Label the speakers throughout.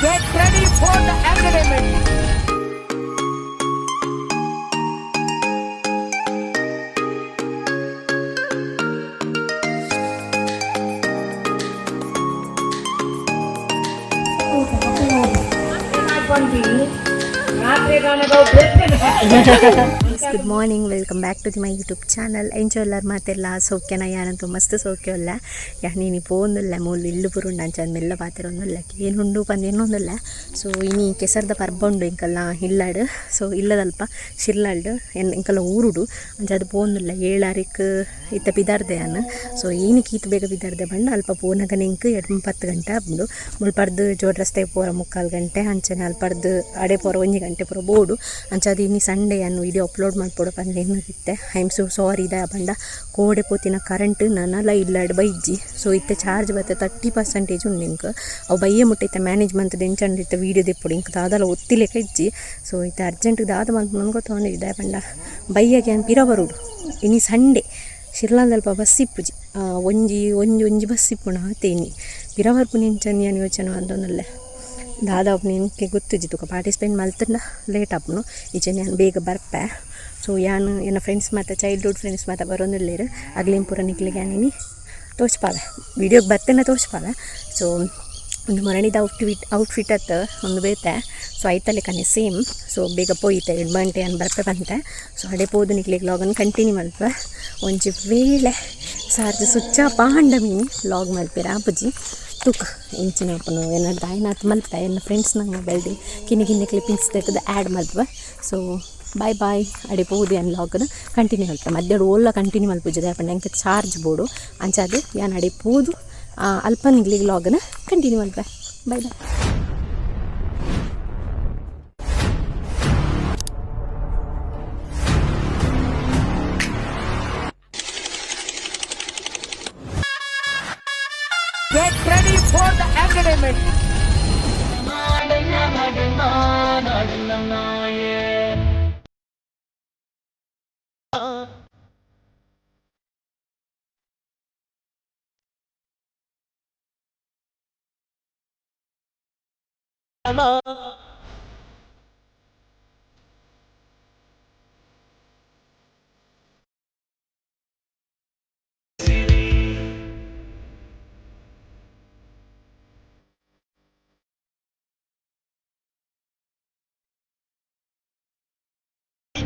Speaker 1: Get ready for the academic.
Speaker 2: रात गाने का उद्देश्य है good morning welcome back to the my YouTube channel ಎಂಚೋ ಎಲ್ಲರ ಮಾತೆಲ್ಲ? ಸೌಖ್ಯನ ಯಾರಂತೂ ಮಸ್ತ್ ಸೌಖ್ಯ ಅಲ್ಲ? ಯಾ ನೀನು ಪೋಂದಿಲ್ಲ ಮೂಲು ಇಲ್ಲು ನಾನು ಅಂಚಂದ ಮೆಲ್ಲ ಪಾತಿರೊಂದಿಲ್ಲ ಏನುಂಡು ಪಂದ್ ಏನೊಂದಿಲ್ಲ ಸೊ ಇನಿ ಕೆಸರ್ದ ಪರ್ಬ ಉಂಡು ಇಂಕಲ್ಲ ಇಲ್ಲಾಡು. ಸೊ ಇಲ್ಲದಲ್ಪ ಶಿರ್ಲಾಡು, ಎನ್ ಇಂಕಲ್ಲ ಊರುಡು. ಅಂಚದು ಪೋಂದಿಲ್ಲ ಏಳಾರಿಕ್ ಇತ್ತ ಬಿದಾರ್ದೆ ಅನ್ನ ಸೊ ಏನು ಕೀತ್ ಬೇಗ ಬಿದಾರ್ದೆ ಬಂಡು ಅಲ್ಪ ಪೋನಾಗ ನಿಂಕ್ ಎರಡು ಗಂಟೆ ಬಂದು ಮುಳ್ಪಡ್ದು ಜೋಡ್ ರಸ್ತೆ ಪೋರ ಮುಕ್ಕಾಲು ಗಂಟೆ, ಅಂಚನೆ ಅಲ್ಪಡ್ದು ಅಡೆ ಪೋರ ಒಂಜಿ ಗಂಟೆ ಪೋರ ಬೋಡು. ಅಂಚದು ಇನ್ನಿ ಸಂಡೇ ಅನ್ನು ವಿಡಿಯೋ ಅಪ್ಲೋಡ್ ಮಾಡ್ಕೊಡು ಬಂದು. ಏನಿರುತ್ತೆ ಐ ಆಮ್ ಸೊ ಸಾರಿ ಇದೆ ಬಂಡ ಕೋಡೆ ಪೋತಿನ ಕರೆಂಟ್ ನನ್ನಲ್ಲ ಇಲ್ಲಾಡು ಬೈಜ್ಜಿ. ಸೊ ಇತ್ತೆ ಚಾರ್ಜ್ ಬತ್ತೆ ತರ್ಟಿ ಪರ್ಸೆಂಟೇಜ್ ಉಂಡು ಇಂಕ್ ಅವು ಬಯ್ಯ ಮುಟ್ಟೈತೆ. ಮ್ಯಾನೇಜ್ಮೆಂಟ್ ದೆಂಚಂಡ್ ಇತ್ತೆ ವೀಡಿಯೋ ದಿಪ್ಪುಡು. ಇಂಕ್ ದಾದಲ ಒತ್ತಿಲೆಕ ಇಜ್ಜಿ ಸೊ ಇತ್ತೆ ಅರ್ಜೆಂಟ್ ದಾದ ಮಂತ್ ನನಗೂ ತೊಗೊಂಡಿದ್ದೆ ಬಂಡ ಬೈಯಾಗೆ ಏನು ಪಿರ ಬರುಡು ಇನಿ ಸಂಡೇ ಶಿರ್ಲಾಂದಲ್ಪ ಬಸ್ ಇಪ್ಪುಜಿ. ಒಂಜಿ ಒಂಜಿ ಒಂಜಿ ಬಸ್ ಇಪ್ಪುಣ ತೇನಿ ಪಿರವರ್ಪು ನಿಂಚನ್ ಏನು ಯೋಚನೆ ಅಂದೊಂದಲ್ಲೇ ದಾದಾಪ್ ನಿನಗೆ ಗೊತ್ತಿಜ್ಜಿ. ತುಕ ಪಾರ್ಟಿಸಿಪೇಟ್ ಮಲ್ತಂಡ ಲೇಟ್ ಆಪ್ನು. ಈಚೆ ನಾನು ಬೇಗ ಬರ್ಪೆ. ಸೊ ಯಾನು ಎನ್ನ ಫ್ರೆಂಡ್ಸ್ ಮತ್ತು ಚೈಲ್ಡ್ಹುಡ್ ಫ್ರೆಂಡ್ಸ್ ಮತ್ತು ಬರೋದಿಲ್ಲೇರು ಅಗ್ಲಿಂಗ್ ಪೂರ ನಿಕ್ಲಿಗೆ ನೀನು? ತೋಚ್ಪಾವೆ ವಿಡಿಯೋಗೆ ಬರ್ತೇನೆ ತೋಚ್ಪಾವೆ ಸೊ ಒಂದು ಮರಣಿದ ಔಟ್ಫಿಟ್ ಔಟ್ಫಿಟ್ ಅತ್ತ ಒಂದು ಬೇತೆ. ಸೊ ಐತಲೆ ಕನೆ ಸೇಮ್ ಸೊ ಬೇಗ ಪೋಯಿತೆ, ಎರಡು ಗಂಟೆ ಅನ್ ಬರ್ಪೆ ಬಂತೆ. ಸೊ ಅಡೆ ಪೋದು ನಿಕ್ಲಿಗೆ ಲಾಗನ್ ಕಂಟಿನ್ಯೂ ಮಲ್ಪ ಒಂಜಿ ವೇಳೆ ಸಾರ್ಜ್ ಸುಚ್ಚ ಪಾಂಡ ಮೀನಿ ಲಾಗ್ ಮಲ್ಪೆರ ಆಪುಜಿ ತೂಕ ಇಂಚಿನ ಅಪ್ಪನು ಏನಾರ ದಾಯಿನಾತ್ ಮಲ್ತ ಎಲ್ಲ ಫ್ರೆಂಡ್ಸ್ ನಂಗೆ ಮೊಬೈಲ್ದು ಕಿನ್ನಿ ಕಿನ್ನಿ ಕ್ಲಿಪ್ಪಿಂಗ್ಸ್ ತೆಗೆದು ಆ್ಯಡ್ ಮಲ್ಪೆ ಸೊ ಬಾಯ್ ಬಾಯ್ ಅಡೆ ಪೋದು ಏನು ಲಾಗ್ನ ಕಂಟಿನ್ಯೂ ಮಲ್ಪೆ ಮಧ್ಯಾಹ್ನ ಓಲ್ಲ ಕಂಟಿನ್ಯೂ ಮಲ್ಪುಜದೆ ಅಪ್ಪ ನಂಗೆ ಚಾರ್ಜ್ ಬೋಡು. ಅಂಚಾದು ಏನು ಅಡೆ ಪೋದು ಆ, ಅಲ್ಪ ನಿಗ್ಲಿಗೆ ಲಾಗ್ನ continue Malpe bye
Speaker 1: bye ready for the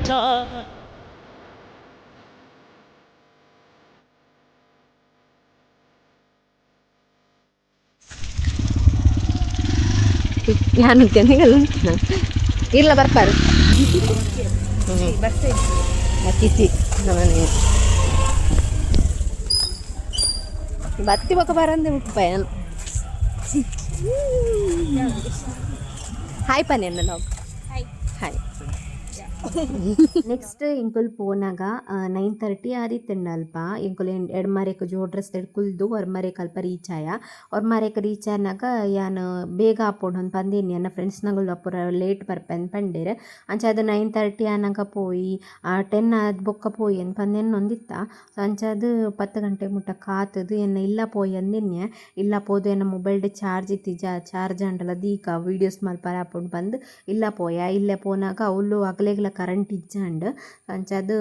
Speaker 1: academic.
Speaker 2: ನಾನು ಜನಗಲ್ಲ ಇಲ್ಲ ಬರ್ತಾರೆ. ಅತಿಥಿ ನಮ್ಮನೆ ಬತ್ತಿ ಬೊಕ್ಕ ಬರಂದೆ ಮುಪ್ಪಾಯ ಹಾಯ್ ಪನಿ ನಾವು. ಹಾಯ್ ಹಾಯ್ ನೆಕ್ಸ್ಟ್ ಇಂಕುಲ್ ಪೋನಾಗ ನೈನ್ ತರ್ಟಿ ಆದಿತ್ತಂಡ ಅಲ್ಪ ಇಂಕುಲ್ ಡ್ರೆಸ್ ಎಡ್ಕುಲ್ದು ತೆಡ್ಕುಲ್ದು ಒರ್ಮರೆಕ್ ಅಲ್ಪ ರೀಚ್ ಆಯ ಒರ್ಮರೆಕ್ ರೀಚ್ ಆನಾಗ ಯಾನ್, ಬೇಗ ಆಪೋಡು ಒಂದು ಪಂದೇನಿ. ನನ್ನ ಫ್ರೆಂಡ್ಸ್ನಗಳು ಅಪ್ಪುರ ಲೇಟ್ ಬರ್ಪೆನ್ ಪಂಡೇರ್. ಅಂಚೆ ಅದು ನೈನ್ ತರ್ಟಿ ಆನಾಗ ಪೋಯಿ ಟೆನ್ ಆದ ಬೊಕ್ಕ ಪೋಯಿ ಅಂತ ಪಂದೇನ್ ಒಂದಿತ್ತ ಸೊ ಅಂಚೆ ಅದು ಪತ್ತು ಗಂಟೆ ಮುಟ್ಟ ಕಾತದು ಎನ್ನ ಇಲ್ಲ ಪೋಯಿ ಅಂದಿನ್ಯ. ಇಲ್ಲ ಪೋದು ಮೊಬೈಲ್ ಮೊಬೈಲ್ಡ್ ಚಾರ್ಜ್ ಇತ್ತಿಜ ಚಾರ್ಜ್ ಅಂಡಲ್ಲ ದೀಕ ವೀಡಿಯೋಸ್ ಮಲ್ಪರ ಆಪುಂಡು ಬಂದು, ಇಲ್ಲ ಪೋಯ. ಇಲ್ಲೇ ಪೋನಾಗ ಅವಳು ಅಗಲೆಗ್ಲ ಕರೆಂಟ್ ಇಜ್ಜಂಡ್ ಅಂಚದು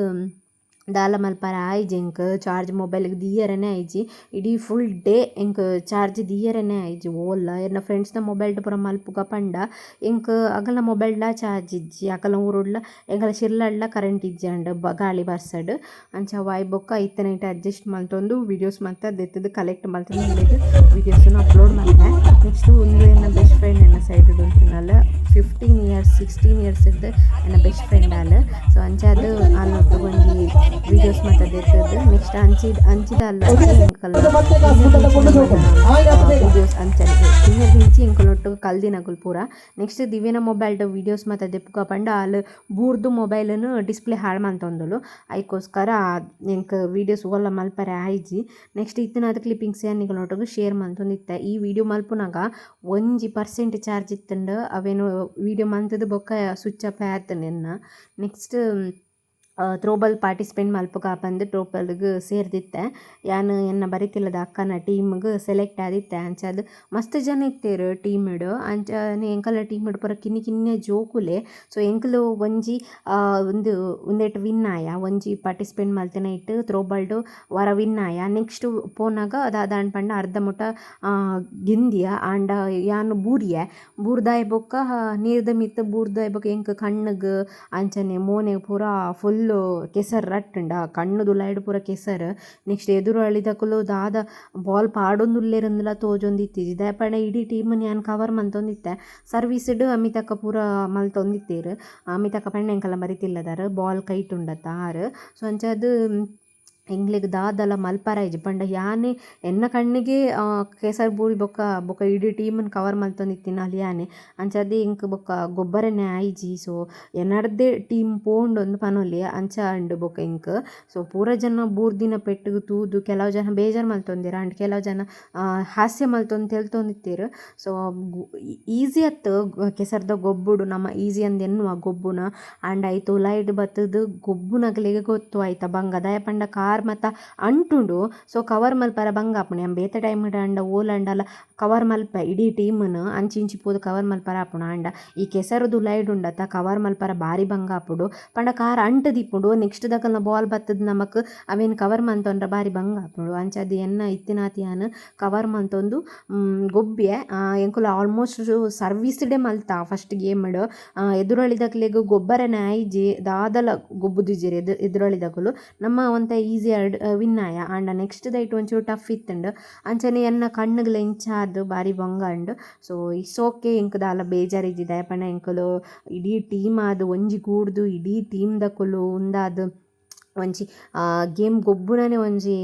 Speaker 2: ದಾಲ ಮಲ್ಪರ ಆಯ್ಜಿ ಎಂಕ್ ಚಾರ್ಜ್ ಮೊಬೈಲ್ ದಿಯರನೆ ಆಯ್ಜಿ ಇಡೀ ಫುಲ್ ಡೇ ಎಂಕ್ ಚಾರ್ಜ್ ದಿಯರನೆ ಆಯ್ಜಿ ಓಲ್ಲ ಎನ್ನ ಫ್ರೆಂಡ್ಸ್ನ ಮೊಬೈಲ್ ಪೂರ ಮಲ್ಪುಗ ಪಂಡ ಎಂಕ್ ಅಗಲ ಮೊಬೈಲ್ಡ ಚಾರ್ಜ್ ಇಜ್ಜಿ ಅಕಲ ಊರುಡ್ಲ ಎಂಕಲ ಶಿರ್ಲಡ್ಲ ಕರೆಂಟ್ ಇಜ್ಜಂಡ್ ಬ ಗಾಳಿ ಬರ್ಸಡ್ ಅಂಚ ವಾಯ್ ಬೊಕ್ಕ ಇತ್ತನ ನೈಟ್ ಅಡ್ಜಸ್ಟ್ ಮಲ್ತೊಂದು ವೀಡಿಯೋಸ್ ಮತ್ತೆ ದೆತ್ತದು ಕಲೆಕ್ಟ್ ಮಲ್ತೊಂದು ವೀಡಿಯೋಸನ್ನು ಅಪ್ಲೋಡ್ ಮಾಡಿದೆ ನೆಕ್ಸ್ಟ್ ಒಂದು ಎನ್ನ ಬೆಸ್ಟ್ ಫ್ರೆಂಡ್ ಎನ್ನ ಸೈಡ್ ಉಂಟಿನಲ್ಲ ಫಿಫ್ಟೀನ್ ಇಯರ್ಸ್ ಸಿಕ್ಸ್ಟೀನ್ ಇಯರ್ಸ್ ಇದ್ದು ಎನ್ನ ಬೆಸ್ಟ್ ಫ್ರೆಂಡ್ ಅಲ್ಲ ಸೊ ಅಂಚಾದು ಅಲ್ಲ ತಗೊಂಡು ವೀಡಿಯೋಸ್ ಮತ್ತೆ ದೆತ್ತದು ನೆಕ್ಸ್ಟ್ ಅಂಚಿದ ಅಂಚಿದ ಅಲ್ಲ ವೀಡಿಯೋಸ್ ಅಂಚನೆ ತಿಂಗಳು ಹಿಂಚಿ ಇಂಕೊಲೊಟ್ಟು ಕಲ್ದಿನಗುಲ್ ಪೂರ. ನೆಕ್ಸ್ಟ್ ದಿವ್ಯನ ಮೊಬೈಲ್ಡ್ ವಿಡಿಯೋಸ್ ಮತ್ತೆ ದೆಪ್ಪುಗ ಪಂಡ ಅಲ್ಲಿ ಬೂರ್ದು ಮೊಬೈಲನ್ನು ಡಿಸ್ಪ್ಲೇ ಹಾಳು ಮಂತೊಂದುಲು ಅದಕ್ಕೋಸ್ಕರ ಎಂಕ್ ವೀಡಿಯೋಸ್ ಒಲ್ಲ ಮಲ್ಪರೆ ಆಯ್ಜಿ ನೆಕ್ಸ್ಟ್ ಇತ್ತಿನ ಅದು ಕ್ಲಿಪ್ಪಿಂಗ್ಸ್ ಏನಿಗಳೊಟ್ಟಿಗೆ ಶೇರ್ ಮಂತೊಂದಿತ್ತೆ ಈ ವಿಡಿಯೋ ಮಲ್ಪುನಾಗ ಒಂಜಿ ಪರ್ಸೆಂಟ್ ಚಾರ್ಜ್ ಇತ್ತಂಡು ಅವೇನು ವಿಡಿಯೋ ಮಂತದ ಬೊಕ್ಕ ಸ್ವಿಚ್ ಆಫ್ ಆಯ್ತು ನೆನ್ನ. ನೆಕ್ಸ್ಟ್ ತ್ರೋಬಾಲ್ ಪಾರ್ಟಿಸಿಪೇಟ್ ಮಲ್ಪಗ ಬಂದು ತ್ರೋಬಾಲ್ಗೆ ಸೇರ್ದಿತ್ತೆ. ಯಾನು ಎನ್ನ ಬರಿತಿಲ್ಲದ ಅಕ್ಕನ ಟೀಮ್ಗೆ ಸೆಲೆಕ್ಟ್ ಆದಿತ್ತೆ. ಅಂಚ ಅದು ಮಸ್ತ್ ಜನ ಇತ್ತೇರು ಟೀಮಿಡು. ಅಂಚನೆ ಟೀಮ್ ಇಡು ಪೂರ ಕಿನ್ನಿ ಕಿನ್ನೆ ಜೋಕುಲೆ. ಸೊ ಎಂಕಲು ಒಂಜಿ ಒಂದು, ಒಂದೇಟ್ ವಿನ್ ಆಯ. ಒಂಜಿ ಪಾರ್ಟಿಸಿಪೇಟ್ ಮಲ್ತಿನ ಇಟ್ಟು ತ್ರೋಬಾಲ್ಡು ವರ ವಿನ್ ಆಯ. ನೆಕ್ಸ್ಟ್ ಪೋನಾಗ ಅದಾದ ಪಂಡ ಅರ್ಧ ಮುಟ ಗಿಂದಿಯ. ಆಂಡ ಯಾನು ಬೂರಿಯ. ಬೂರ್ದಾಯ್ ಬೊಕ್ಕ ನೀರ್ದ ಮಿತ್ತ ಬೂರ್ದಾಯ್ ಬೊಕ್ಕ ಎಂಕ್ ಕಣ್ಣಗ್, ಅಂಚನೆ ಮೋನೆ ಪೂರ ಫುಲ್ಲು ಕೆಸರ್ ರಟ್ಟುಂಡ ಕಣ್ಣು ದುಲಾಯ್ಡ್ ಪೂರ ಕೆಸರ್. ನೆಕ್ಸ್ಟ್ ಎದುರು ಅಳಿದಕುಲು ದಾದ ಬಾಲ್ ಪಾಡೊಂದುಲ್ಲೆರಂದುಲ ತೋಜೊಂದಿತ್ತಿಜಿ ದಾಯಪಂಡ ಇಡೀ ಟೀಮನ್ ಯಾನ್ ಕವರ್ ಮಂತೊಂದಿತ್ತೆ. ಸರ್ವೀಸ್ಡ್ ಅಮಿತಕ್ಕ ಪೂರ ಮಲ್ತೊಂದಿತ್ತೇರು ಅಮಿತಕ್ಕ ಪಂಡ ಎಂಕಲ್ಲ ಮರಿತಿಲ್ಲದಾರ. ಬಾಲ್ ಕೈಟ್ ಉಂಡತ್ತ ಆರು ಸೊ ಅಂಚ ಅದು ಎಂಗ್ಲಿಗ್ ದಾದಲ ಮಲ್ಪರ ಇಜ್ ಪಂಡ ಯಾನೆ ಎನ್ನ ಕಣ್ಣಿಗೆ ಕೇಸರ್ ಬೂರಿ ಬೊಕ್ಕ ಬೊಕ್ಕ ಇಡೀ ಟೀಮನ್ನು ಕವರ್ ಮಲ್ತೊಂದಿತ್ತಿನ ಅಲ್ಲಿ ಯಾನೆ. ಅಂಚ ಹಿಂಗೆ ಬೊಕ್ಕ ಗೊಬ್ಬರನೆ ಆಯಿಜಿ ಸೊ ಎನ್ನಡ್ದೆ ಟೀಮ್ ಪೋಂಡೊಂದು ಪನೊಲಿ, ಅಂಚ ಅಂಡ್ ಬೊಕ್ಕ ಹಿಂಕ್ ಸೊ ಪೂರ ಜನ ಬೂರ್ದಿನ ಪೆಟ್ಟಿಗೆ ತೂದು, ಕೆಲವು ಜನ ಬೇಜಾರು ಮಲ್ತೊಂದಿರ ಅಂಡ್ ಕೆಲವು ಜನ ಹಾಸ್ಯ ಮಲ್ತೊಂದು ತೆಲ್ತೊಂದಿತ್ತೀರು. ಸೊ ಈಸಿ ಅತ್ತು ಕೆಸರ್ದ ಗೊಬ್ಬುಡು, ನಮ್ಮ ಈಸಿ ಅಂದ್ ಎನ್ನುವ ಗೊಬ್ಬುನ. ಅಂಡ್ ಆಯ್ತು ಲೈಟ್ ಬತ್ತದು ಗೊಬ್ಬು ನಗಲಿಗೆ ಗೊತ್ತು ಆಯ್ತಾ ಬಂಗ ದಯ ಪಂಡ ಕಾರ್ ಮತ್ತ ಅಂಟುಂಡು. ಸೊ ಕವರ್ ಮಲ್ಪರ ಬಂಗ ಆಪುಣಿ. ಆಂಡ ಬೇತೆ ಟೈಮ್ ಅಂಡ ಓಲಂಡಲ ಕವರ್ ಮಲ್ಪ ಇಡೀ ಟೀಮನ್ ಅಂಚಿ ಇಂಚಿ ಪೋದು ಕವರ್ ಮಲ್ಪರ ಆಪುಣ. ಅಂಡ, ಈ ಕೆಸರುದು ಲೈಡ್ ಉಂಡತ್ತ ಕವರ್ ಮಲ್ಪರ ಬಾರಿ ಬಂಗ ಆಪುಡು. ಪಂಡ ಕಾರ್ ಅಂಟು ದಿಪ್ಪುಂಡು ನೆಕ್ಸ್ಟ್ ದಕಲ್ನ ಬಾಲ್ ಬತ್ತದ ನಮಕ್ ಅವೇನು ಕವರ್ ಮಂತೊಂಡ್ರ ಬಾರಿ ಬಂಗ ಆಪುಂಡು. ಅಂಚ ಎನ್ನ ಇತ್ತಿನಾತಿಯಾನ ಕವರ್ ಮಂತೊಂದು ಗೊಬ್ಬೆ ಎಂಕುಲ ಆಲ್ಮೋಸ್ಟ್ ಸರ್ವೀಸ್ಡೆ ಮಲ್ತ ಫಸ್ಟ್ ಗೇಮ್ಡ್ ಎದುರಳಿದಕ್ಲೆಗ್ ಗೊಬ್ಬರನೆ ಆಯ್ಜಿ ದಾದಲ ಗೊಬ್ಬುದಿಜಿರಿ ಎದು ಎದುರಳಿದಕಲು ನಮ್ಮ ಒಂತ ಈಸಿ ವಿನ್ ಆಯ ಆಂಡ ನೆಕ್ಸ್ಟ್ ದೈಟ್ ಒಂಚೂರು ಟಫ್ ಇತ್ತುಂಡು ಅಂಚನೆ ಎನ್ನ ಕಣ್ಣುಗಳು ಇಂಚಾದ್ ಬಾರಿ ಬೊಂಗ ಉಂಡು ಸೊ ಇಸ್ ಓಕೆ ಎಂಕ್ ದಾಲ ಬೇಜಾರಿದ್ದಿದೆ ಪಣ ಎಂಕುಲು ಇಡೀ ಟೀಮ್ ಆದ್ ಒಂಜಿ ಕೂಡ್ದು ಇಡೀ ಟೀಮ್ ದಕುಲು ಉಂದಾದ್ ಒಂಜಿ ಗೇಮ್ ಗೊಬ್ಬುನನೆ ಒಂಜಿ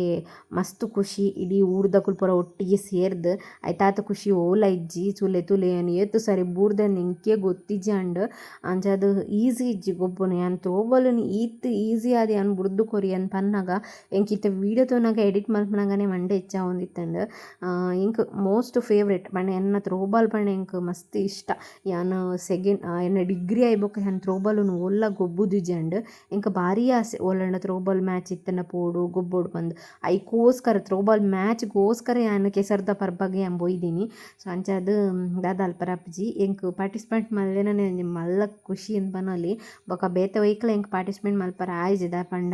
Speaker 2: ಮಸ್ತ್ ಖುಷಿ. ಇಡೀ ಊರ್ದಕುಲ್ ಪೂರ ಒಟ್ಟಿಗೆ ಸೇರ್ದು ಐತಾತ ಖುಷಿ ಓಲ ಇಜ್ಜಿ ತುಲೆ ತುಲೆ ಏತು ಸರಿ ಬೂರ್ದ ನಿಂಕೆ ಗೊತ್ತಿಜ್ಜಿ ಅಂಡ್ ಅಂಚ ಈಸಿ ಇಜ್ಜಿ ಗೊಬ್ಬುನ. ಯಾನ್ ತೋಬಲು ಈತ್ ಈಸಿ ಆದಿ ಯಾನ್ ಬುರ್ದು ಕೊರಿ ಅನ್ ಪನ್ನಾಗ ಎಂಕ್ ಇತ್ತ ವೀಡಿಯೋ ತೋನಾಗ ಎಡಿಟ್ ಮಲ್ಪನಾಗನೆ ಮಂಡೆ ಇಚ್ಚ ಹೊಂದಿತ್ತಂಡ್ ಇಂಕ್ ಮೋಸ್ಟ್ ಫೇವ್ರೆಟ್ ಪಂಡ ಎನ್ನ ತ್ರೋಬಾಲ್ ಪಂಡ ಎಂಕ್ ಮಸ್ತ್ ಇಷ್ಟ. ಯಾನ್ ಸೆಕೆಂಡ್ ಎನ್ನ ಡಿಗ್ರಿ ಆಯ್ಬೊಕ್ಕ ಯಾನ್ ತ್ರೋಬಾಲು ಒಲ್ಲ ಗೊಬ್ಬುದಿಜ್ಜಿ ಅಂಡ್ ಎಂಕ್ ಭಾರಿ ಆಸೆ. ಒಲ್ಲಂಡ ತ್ರೋಬಾಲ್ ಮ್ಯಾಚ್ ಪೋಡು, ಗೊಬ್ಬೋಡು ಬಂದು. ಐಕೋಸ್ಕರ ತ್ರೋಬಾಲ್ ಮ್ಯಾಚ್ಗೋಸ್ಕರ ಯಾನ್ ಕೆಸರ್ದ ಪರ್ಬಗೆ ಯಾನ್ ಬೊಯ್ದೀನಿ. ಸೊ ಅಂಚಾದ ದಾದಾಲ್ ದಾದ ಅಲ್ಪರಾಪ್ಜಿ, ಎಂಕ್ ಪಾರ್ಟಿಸಿಪೇಟ್ ಮಲ್ಲೆ ಒಂಜಿ ಮಲ್ಲ ಖುಷಿ ಅಂತ ಪನೊಲಿ ಬೊಕ ಬೇತೆ ವೈಕಲ್ ಎಂಕ್ ಪಾರ್ಟಿಸಿಪೇಟ್ ಮಲ್ಪರ. ಆಯ್ಜಿದ ಪಂಡ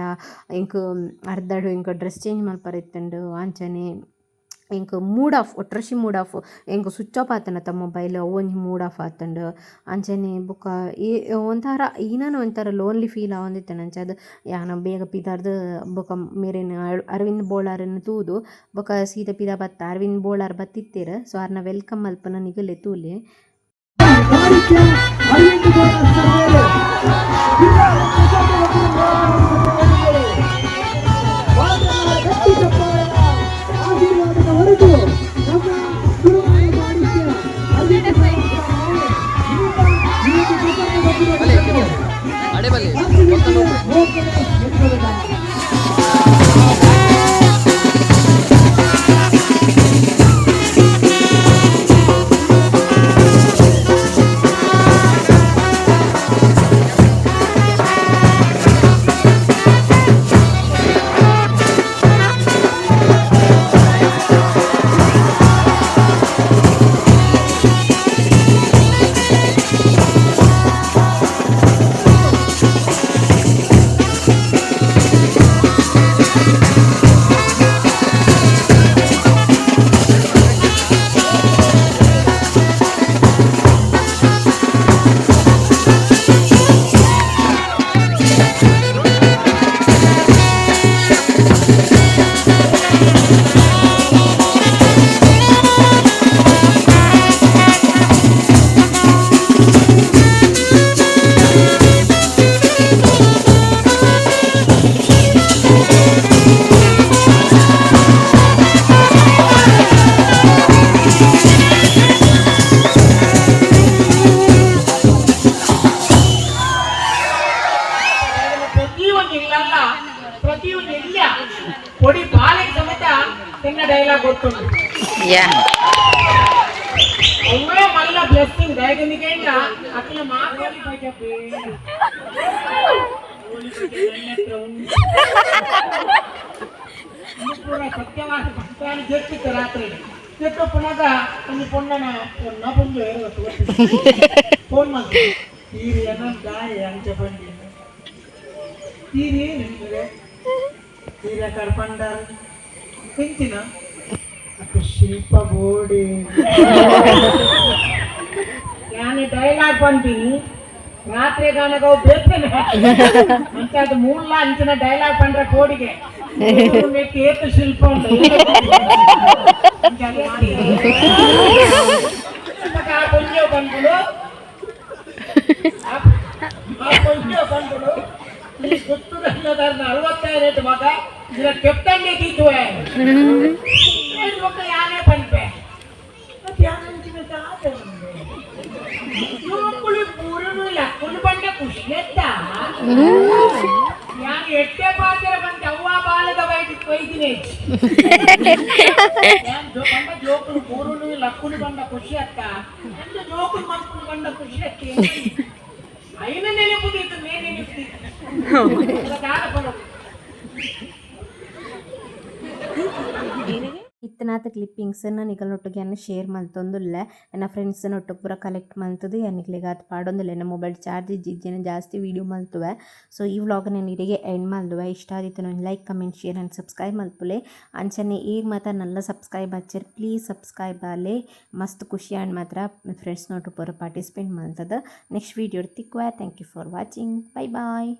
Speaker 2: ಎಂಕ್ ಅರ್ಧಡು, ಎಂಕ್ ಡ್ರೆಸ್ ಚೇಂಜ್ ಮಲ್ಪರ ಇತ್ತಂಡು ಅಂಚನೆ ಎಂಕ್ ಮೂಡ್ ಆಫ್, ಒಟ್ರಶಿ ಮೂಡ್ ಆಫ್ ಎಂಕ್ ಸ್ವಿಚ್ ಆಫ್ ಆತನತ ಮೊಬೈಲ್ ಒಂಜಿ ಮೂಡ್ ಆಫ್ ಆತಂಡು. ಅಂಚನೆ ಬೊಕ ಏ ಒಂಥರ, ಈನಾನು ಒಂಥರ ಲೋನ್ಲಿ ಫೀಲ್ ಆವಂದಿತ್ತನ ನಂಚ ಅದು ಯಾನ ಬೇಗ ಪಿದಾರ್ದು ಬೊಕ ಮೇರೆನ್ ಅರ್- ಅರವಿಂದ್ ಬೋಳಾರನ್ನು ತೂದು ಬೊಕ ಸೀದಾ ಪಿದ ಬತ್ತ ಅರವಿಂದ್ ಬೋಳಾರ್ ಬತ್ತಿತ್ತೀರ. ಸೊ ಅರ್ನ ವೆಲ್ಕಮ್ ಅಲ್ಪನ ನಿಗಲೆ ತೂಲೆ.
Speaker 3: ಅಡೆಬಲ್ಲಿ
Speaker 4: ಪ್ರತಿಯೊಂದು ಈಗ ಅಕ್ಕನ ಮಾತಾಡಿ ಸತ್ಯವಾದ ಭಕ್ತಾನ ಜರ್ತಿತ್ತು ರಾತ್ರಿ. ಜೊತೆ ಪುನಃ ಒಂದು ಪೊಣ್ಣನ ಪೊಣ್ಣ ಬಂದು ಫೋನ್ ಮಾಡ್ತೀನಿ ಈಗ ಏನಂತ ದಾಯಿ ಅಂಚ ಬಂದಿ. ತೀರಿ ನಿಮಗೆ ತೀರ ಕರ್ಕೊಂಡಾರ ತಿಂತಿನ ಶಿಲ್ಪ ಗೋಡಿ. ನಾನು ಡೈಲಾಗ್ ಬಂತೀನಿ ರಾತ್ರಿ ಗಾನಗ ಬೇಕೇನೆ ಅಂತ ಅದು ಮೂಲ ಅಂಚಿನ ಡೈಲಾಗ್ ಬಂದ್ರೆ ಕೋಡಿಗೆ. ಏಕ ಶಿಲ್ಪ ಕೊಂಜೋ ಬಂದ್ಬಿಡು ಆ- ಕೊಂಜೋ ಬಂದ್ಬಿಡು ಈ ಸುತ್ತು ಗಂಧದ ಅರವತ್ತೈದು ಮಗ ಇದರ ಕೆಪ್ಟನ್ ಗೀತುವೆ ಮಕ್ಕ ಯಾನೇ ಬಂದ್ಬೆ ಮತ್ತೆ ಯಾರು ತಾತ ಬಂದೆ ಎಟ್ಟೆ ಪಾತ್ರ ಬಂದ ಅವ್ವ ಬಾಲದ ವೈದ್ಯ ವೈದ್ಯನೇ ಯಾನ್ ಜೋ ಬಂಡ ಜೋಕುಲು ಪೂರನು ಲಕ್ಕುಲು ಬಂಡ ಖುಷಿ ಅತ್ತ ಎಂದು ಜೋಕುಲು ಮಕ್ಕಳು ಬಂಡ ಖುಷಿ ಅತ್ತೆ అయిన నెలుపుదీతు నే నెలుపుదీతు
Speaker 2: ಇತ್ತನಾತ ಕ್ಲಿಪ್ಪಿಂಗ್ಸ್ ನನಗಲ್ಲೊಟ್ಟಿಗೆ ಶೇರ್ ಮಲ್ತೊಂದುಲ್ಲೆ ನನ್ನ ಫ್ರೆಂಡ್ಸನ್ನ ಒಟ್ಟು ಪೂರ ಕಲೆಕ್ಟ್ ಮಲ್ತದು ಎನಗ್ಲಿಗೆ ಅದು ಪಾಡೊಂದುಲ್ಲೆ. ನನ್ನ ಮೊಬೈಲ್ ಚಾರ್ಜ್ ಜಿಜ್ಜನ ಜಾಸ್ತಿ ವೀಡಿಯೋ ಮಲ್ತುವೆ ಸೊ ಈ ವ್ಲಾಗ್ ನಾನು ಇಡಿಗೆ ಎಂಡ್ ಮಲ್ದುವೆ ಇಷ್ಟ ಆದಿತ್ತು ನಾನು like comment share and subscribe ಮಲ್ಪುಲೆ ಅಂಚನೆ ಈಗ ಮಾತ್ರ ನಲ್ಲ ಸಬ್ಸ್ಕ್ರೈಬ್ ಹಚ್ಚಿರ್ ಪ್ಲೀಸ್ ಸಬ್ಸ್ಕ್ರೈಬ್ ಆಗಲಿ ಮಸ್ತ್ ಖುಷಿ ಆ್ಯಂಡ್ ಮಾತ್ರ ಫ್ರೆಂಡ್ಸ್ ನೋಟು ಪೂರ ಪಾರ್ಟಿಸಿಪೇಟ್ ಮಲ್ತದ next video ತಿಕ್ವೆ thank you for watching bye bye